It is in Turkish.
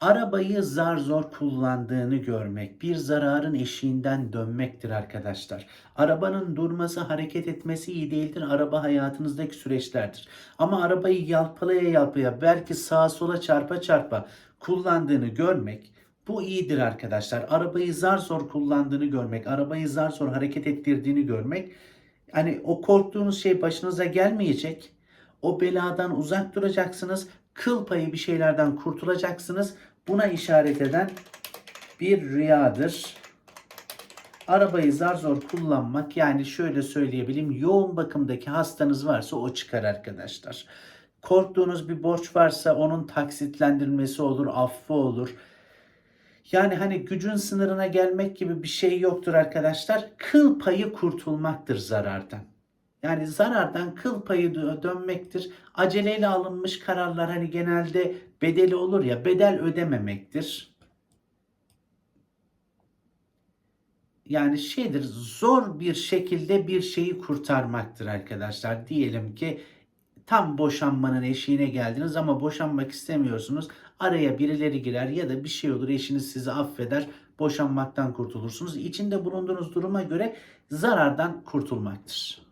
Arabayı zar zor kullandığını görmek bir zararın eşiğinden dönmektir arkadaşlar. Arabanın durması, hareket etmesi iyi değildir. Araba hayatınızdaki süreçlerdir. Ama arabayı yalpalaya yalpalaya belki sağa sola çarpa çarpa kullandığını görmek bu iyidir arkadaşlar. Arabayı zar zor kullandığını görmek, arabayı zar zor hareket ettirdiğini görmek hani o korktuğunuz şey başınıza gelmeyecek. O beladan uzak duracaksınız. Kıl payı bir şeylerden kurtulacaksınız. Buna işaret eden bir rüyadır. Arabayı zar zor kullanmak yani şöyle söyleyebilirim yoğun bakımdaki hastanız varsa o çıkar arkadaşlar. Korktuğunuz bir borç varsa onun taksitlendirilmesi olur, affı olur. Yani hani gücün sınırına gelmek gibi bir şey yoktur arkadaşlar. Kıl payı kurtulmaktır zarardan. Yani zarardan kıl payı dö- dönmektir. Aceleyle alınmış kararlar hani genelde bedeli olur ya bedel ödememektir. Yani şeydir zor bir şekilde bir şeyi kurtarmaktır arkadaşlar. Diyelim ki tam boşanmanın eşiğine geldiniz ama boşanmak istemiyorsunuz. Araya birileri girer ya da bir şey olur eşiniz sizi affeder. Boşanmaktan kurtulursunuz. İçinde bulunduğunuz duruma göre zarardan kurtulmaktır.